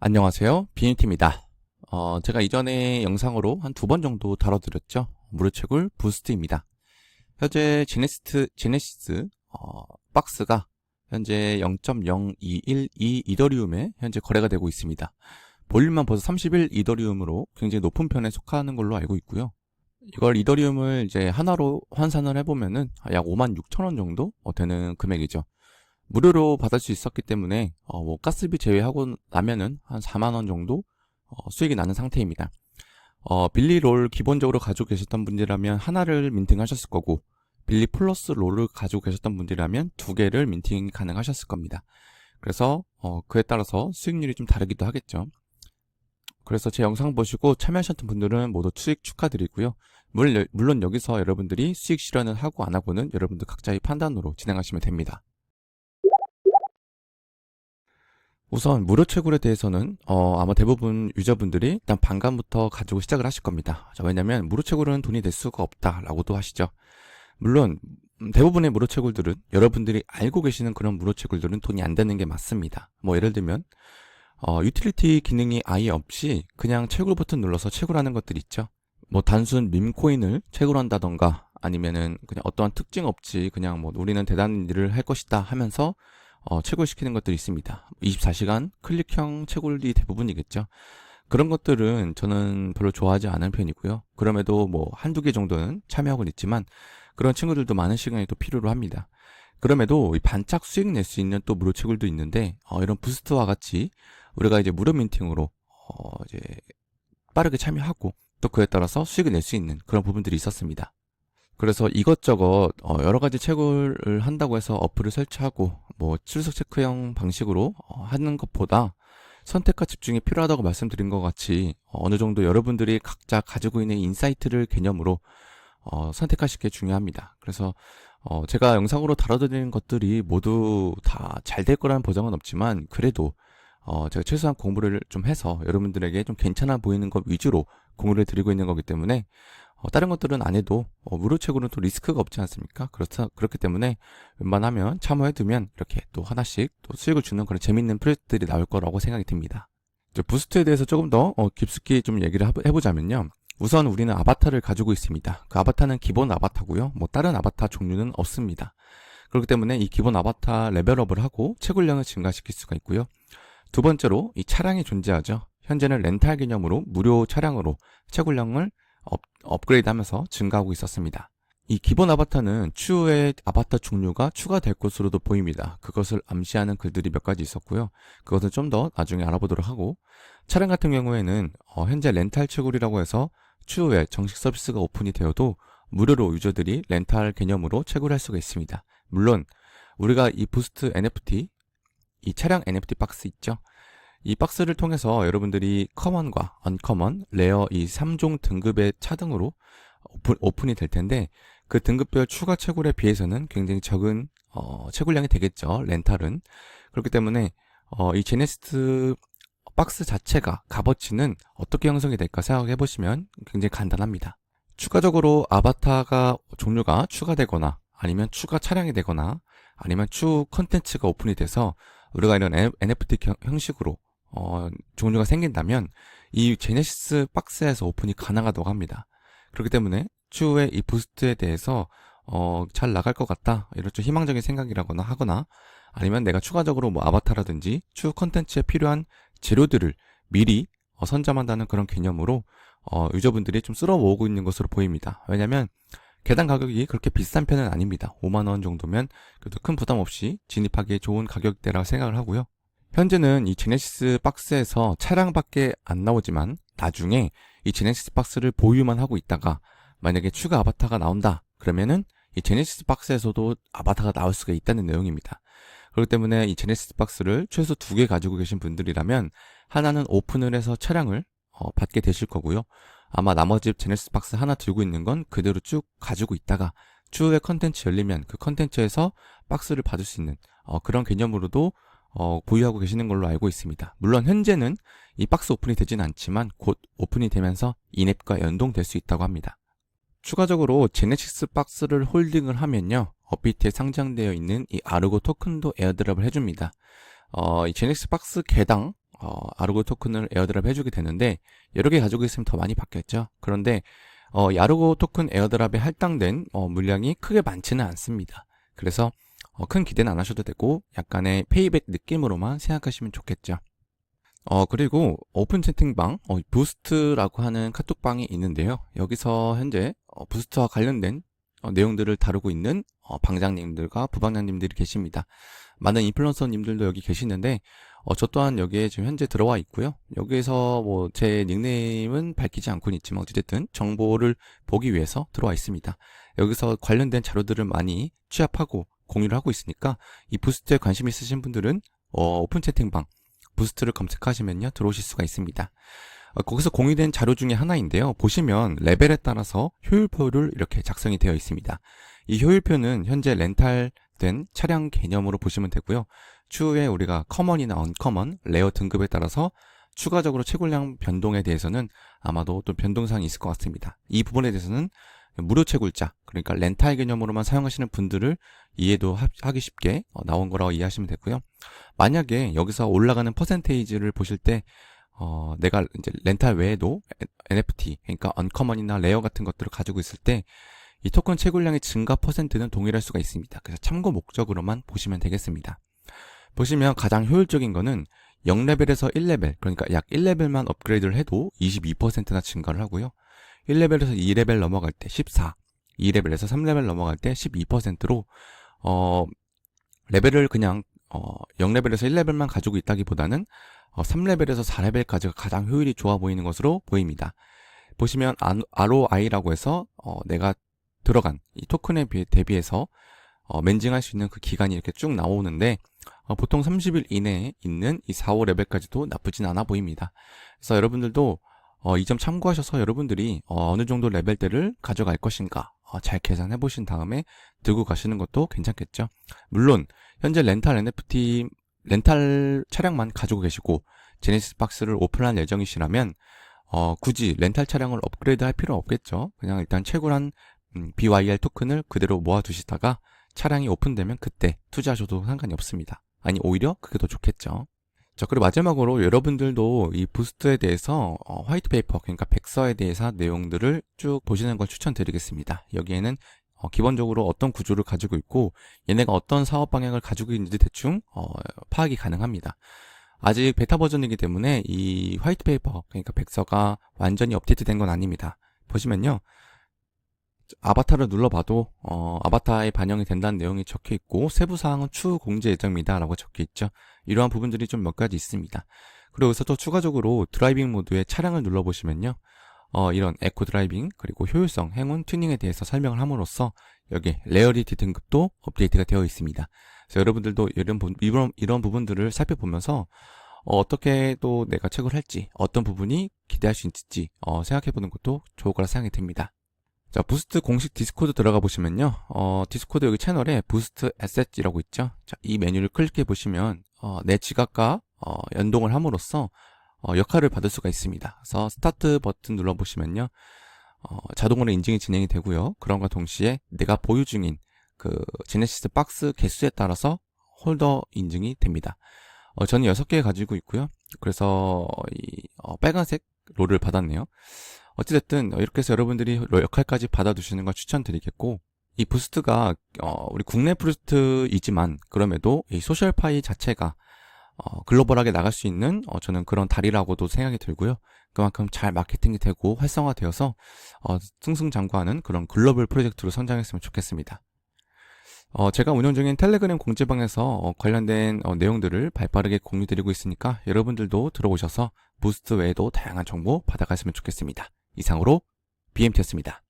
안녕하세요. 비니티입니다. 어, 제가 이전에 영상으로 한 두 번 정도 다뤄드렸죠. 무료채굴 부스트입니다. 현재 제네시스, 제네시스, 어, 박스가 현재 0.0212 이더리움에 현재 거래가 되고 있습니다. 볼륨만 벌써 31 이더리움으로 굉장히 높은 편에 속하는 걸로 알고 있고요. 이걸 이더리움을 이제 하나로 환산을 해보면은 약 5만 6천 원 정도 어, 되는 금액이죠. 무료로 받을 수 있었기 때문에 어, 뭐 가스비 제외하고 나면은 한 4만 원 정도 어, 수익이 나는 상태입니다. 어, 빌리 롤 기본적으로 가지고 계셨던 분들이라면 하나를 민팅하셨을 거고 빌리 플러스 롤을 가지고 계셨던 분들이라면 두 개를 민팅이 가능하셨을 겁니다. 그래서 어, 그에 따라서 수익률이 좀 다르기도 하겠죠. 그래서 제 영상 보시고 참여하셨던 분들은 모두 수익 축하드리고요. 물론 여기서 여러분들이 수익 실현을 하고 안 하고는 여러분들 각자의 판단으로 진행하시면 됩니다. 우선 무료 채굴에 대해서는 어, 아마 대부분 유저분들이 일단 반감부터 가지고 시작을 하실 겁니다. 자, 왜냐면 무료 채굴은 돈이 될 수가 없다라고도 하시죠. 물론 음, 대부분의 무료 채굴들은 여러분들이 알고 계시는 그런 무료 채굴들은 돈이 안 되는 게 맞습니다. 뭐 예를 들면 어, 유틸리티 기능이 아예 없이 그냥 채굴 버튼 눌러서 채굴하는 것들 있죠. 뭐 단순 밈코인을 채굴한다던가 아니면은 그냥 어떠한 특징 없이 그냥 뭐 우리는 대단한 일을 할 것이다 하면서 어, 채굴시키는 것들이 있습니다. 24시간 클릭형 채굴이 대부분이겠죠. 그런 것들은 저는 별로 좋아하지 않은 편이고요. 그럼에도 뭐 한두 개 정도는 참여하고 있지만 그런 친구들도 많은 시간이 또 필요로 합니다. 그럼에도 이 반짝 수익 낼 수 있는 또 무료 채굴도 있는데 어, 이런 부스트와 같이 우리가 이제 무료 민팅으로 어, 이제 빠르게 참여하고 또 그에 따라서 수익을 낼 수 있는 그런 부분들이 있었습니다. 그래서 이것저것 어, 여러 가지 채굴을 한다고 해서 어플을 설치하고 뭐 출석 체크형 방식으로 어, 하는 것보다 선택과 집중이 필요하다고 말씀드린 것 같이 어, 어느 정도 여러분들이 각자 가지고 있는 인사이트를 개념으로 어, 선택하실 게 중요합니다. 그래서 어, 제가 영상으로 다뤄드리는 것들이 모두 다 잘 될 거라는 보장은 없지만 그래도 어, 제가 최소한 공부를 좀 해서 여러분들에게 좀 괜찮아 보이는 것 위주로 공유를 드리고 있는 거기 때문에 어, 다른 것들은 안 해도 어, 무료책으로는 또 리스크가 없지 않습니까? 그렇다 그렇기 때문에 웬만하면 참여해두면 이렇게 또 하나씩 또 수익을 주는 그런 재밌는 프로젝트들이 나올 거라고 생각이 듭니다. 이제 부스트에 대해서 조금 더 어, 깊숙이 좀 얘기를 해보- 해보자면요. 우선 우리는 아바타를 가지고 있습니다. 그 아바타는 기본 아바타고요. 뭐 다른 아바타 종류는 없습니다. 그렇기 때문에 이 기본 아바타 레벨업을 하고 채굴량을 증가시킬 수가 있고요. 두 번째로 이 차량이 존재하죠. 현재는 렌탈 개념으로 무료 차량으로 채굴량을 업, 업그레이드 하면서 증가하고 있었습니다. 이 기본 아바타는 추후에 아바타 종류가 추가될 것으로도 보입니다. 그것을 암시하는 글들이 몇 가지 있었고요. 그것은 좀 더 나중에 알아보도록 하고 차량 같은 경우에는 어, 현재 렌탈 채굴이라고 해서 추후에 정식 서비스가 오픈이 되어도 무료로 유저들이 렌탈 개념으로 채굴할 수가 있습니다. 물론 우리가 이 부스트 NFT 이 차량 NFT 박스 있죠? 이 박스를 통해서 여러분들이 커먼과 언커먼, 레어 이 3종 등급의 차등으로 오픈, 오픈 이 될 텐데 그 등급별 추가 채굴에 비해서는 굉장히 적은 어, 채굴량이 되겠죠. 렌탈은. 그렇기 때문에 어, 이 제네시스 박스 자체가 값어치는 어떻게 형성이 될까 생각해 보시면 굉장히 간단합니다. 추가적으로 아바타가 종류가 추가되거나 아니면 추가 차량이 되거나 아니면 추후 컨텐츠가 오픈이 돼서 우리가 이런 NFT 형- 형식으로 어, 종류가 생긴다면 이 제네시스 박스에서 오픈이 가능하다고 합니다. 그렇기 때문에 추후에 이 부스트에 대해서 어, 잘 나갈 것 같다 이런 좀 희망적인 생각이라거나 하거나 아니면 내가 추가적으로 뭐 아바타라든지 추후 컨텐츠에 필요한 재료들을 미리 어, 선점한다는 그런 개념으로 어, 유저분들이 좀 쓸어 모으고 있는 것으로 보입니다. 왜냐하면 개당 가격이 그렇게 비싼 편은 아닙니다. 5만 원 정도면 그래도 큰 부담 없이 진입하기에 좋은 가격대라고 생각을 하고요. 현재는 이 제네시스 박스에서 차량밖에 안 나오지만 나중에 이 제네시스 박스를 보유만 하고 있다가 만약에 추가 아바타가 나온다 그러면은 이 제네시스 박스에서도 아바타가 나올 수가 있다는 내용입니다. 그렇기 때문에 이 제네시스 박스를 최소 두 개 가지고 계신 분들이라면 하나는 오픈을 해서 차량을 어, 받게 되실 거고요. 아마 나머지 제네시스 박스 하나 들고 있는 건 그대로 쭉 가지고 있다가 추후에 컨텐츠 열리면 그 컨텐츠에서 박스를 받을 수 있는 어, 그런 개념으로도 어, 보유하고 계시는 걸로 알고 있습니다. 물론 현재는 이 박스 오픈이 되진 않지만 곧 오픈이 되면서 이앱과 연동될 수 있다고 합니다. 추가적으로 제네시스 박스를 홀딩을 하면요. 업비트에 상장되어 있는 이 아르고 토큰도 에어드랍을 해줍니다. 어, 이 제네시스 박스 개당 어, 아르고 토큰을 에어드랍 해주게 되는데 여러 개 가지고 있으면 더 많이 받겠죠. 그런데 어, 이 아르고 토큰 에어드랍에 할당된 어, 물량이 크게 많지는 않습니다. 그래서 어, 큰 기대는 안 하셔도 되고 약간의 페이백 느낌으로만 생각하시면 좋겠죠. 어, 그리고 오픈 채팅방, 어, 부스트라고 하는 카톡방이 있는데요. 여기서 현재 어, 부스트와 관련된 어, 내용들을 다루고 있는 어, 방장님들과 부방장님들이 계십니다. 많은 인플루언서님들도 여기 계시는데 어, 저 또한 여기에 지금 현재 들어와 있고요. 여기에서 뭐 제 닉네임은 밝히지 않고는 있지만 어찌됐든 정보를 보기 위해서 들어와 있습니다. 여기서 관련된 자료들을 많이 취합하고 공유를 하고 있으니까 이 부스트에 관심 있으신 분들은 어, 오픈 채팅방 부스트를 검색하시면요 들어오실 수가 있습니다. 어, 거기서 공유된 자료 중에 하나인데요. 보시면 레벨에 따라서 효율표를 이렇게 작성이 되어 있습니다. 이 효율표는 현재 렌탈된 차량 개념으로 보시면 되고요. 추후에 우리가 커먼이나 언커먼, 레어 등급에 따라서 추가적으로 채굴량 변동에 대해서는 아마도 또 변동사항이 있을 것 같습니다. 이 부분에 대해서는 무료 채굴자, 그러니까 렌탈 개념으로만 사용하시는 분들을 이해도 하기 쉽게 어, 나온 거라고 이해하시면 되고요. 만약에 여기서 올라가는 퍼센테이지를 보실 때 어, 내가 이제 렌탈 외에도 NFT, 그러니까 언커먼이나 레어 같은 것들을 가지고 있을 때 이 토큰 채굴량의 증가 퍼센트는 동일할 수가 있습니다. 그래서 참고 목적으로만 보시면 되겠습니다. 보시면 가장 효율적인 거는 0레벨에서 1레벨, 그러니까 약 1레벨만 업그레이드를 해도 22%나 증가를 하고요. 1레벨에서 2레벨 넘어갈 때 14, 2레벨에서 3레벨 넘어갈 때 12%로 어 레벨을 그냥 어 0레벨에서 1레벨만 가지고 있다기보다는 어 3레벨에서 4레벨까지가 가장 효율이 좋아 보이는 것으로 보입니다. 보시면 ROI라고 해서 어 내가 들어간 이 토큰에 비해 대비해서 어 멘징할 수 있는 그 기간이 이렇게 쭉 나오는데 어 보통 30일 이내에 있는 이 4, 5레벨까지도 나쁘진 않아 보입니다. 그래서 여러분들도 어, 이 점 참고하셔서 여러분들이 어, 느 정도 레벨대를 가져갈 것인가 어, 잘 계산해 보신 다음에 들고 가시는 것도 괜찮겠죠. 물론 현재 렌탈 NFT 렌탈 차량만 가지고 계시고 제네시스 박스를 오픈할 예정이시라면 어, 굳이 렌탈 차량을 업그레이드 할 필요 없겠죠. 그냥 일단 채굴한 음, BYR 토큰을 그대로 모아두시다가 차량이 오픈되면 그때 투자하셔도 상관이 없습니다. 아니 오히려 그게 더 좋겠죠. 자, 그리고 마지막으로 여러분들도 이 부스트에 대해서 어, 화이트 페이퍼, 그러니까 백서에 대해서 내용들을 쭉 보시는 걸 추천드리겠습니다. 여기에는 어, 기본적으로 어떤 구조를 가지고 있고 얘네가 어떤 사업 방향을 가지고 있는지 대충 어, 파악이 가능합니다. 아직 베타 버전이기 때문에 이 화이트 페이퍼, 그러니까 백서가 완전히 업데이트 된 건 아닙니다. 보시면요. 아바타를 눌러봐도 어, 아바타에 반영이 된다는 내용이 적혀 있고 세부 사항은 추후 공지 예정입니다라고 적혀 있죠. 이러한 부분들이 좀 몇 가지 있습니다. 그리고 여기서 또 추가적으로 드라이빙 모드의 차량을 눌러보시면요. 어, 이런 에코 드라이빙 그리고 효율성, 행운, 튜닝에 대해서 설명을 함으로써 여기 레어리티 등급도 업데이트가 되어 있습니다. 그래서 여러분들도 이런, 부, 이런, 이런 부분들을 살펴보면서 어, 떻게 또 내가 책을 할지 어떤 부분이 기대할 수 있을지 어, 생각해보는 것도 좋을 거라 생각이 듭니다. 자, 부스트 공식 디스코드 들어가 보시면요. 어, 디스코드 여기 채널에 부스트 에셋이라고 있죠. 자, 이 메뉴를 클릭해 보시면 어, 내 지갑과 어, 연동을 함으로써 어, 역할을 받을 수가 있습니다. 그래서 스타트 버튼 눌러 보시면요. 어, 자동으로 인증이 진행이 되고요. 그런과 동시에 내가 보유 중인 그 제네시스 박스 개수에 따라서 홀더 인증이 됩니다. 어, 저는 6개 가지고 있고요. 그래서 이 어, 빨간색 롤을 받았네요. 어찌됐든 이렇게 해서 여러분들이 역할까지 받아두시는 걸 추천드리겠고 이 부스트가 어, 우리 국내 부스트이지만 그럼에도 이 소셜파이 자체가 어, 글로벌하게 나갈 수 있는 어, 저는 그런 다리라고도 생각이 들고요. 그만큼 잘 마케팅이 되고 활성화되어서 어, 승승장구하는 그런 글로벌 프로젝트로 성장했으면 좋겠습니다. 어, 제가 운영 중인 텔레그램 공지방에서 어, 관련된 어, 내용들을 발빠르게 공유드리고 있으니까 여러분들도 들어오셔서 부스트 외에도 다양한 정보 받아가시면 좋겠습니다. 이상으로 BMT였습니다.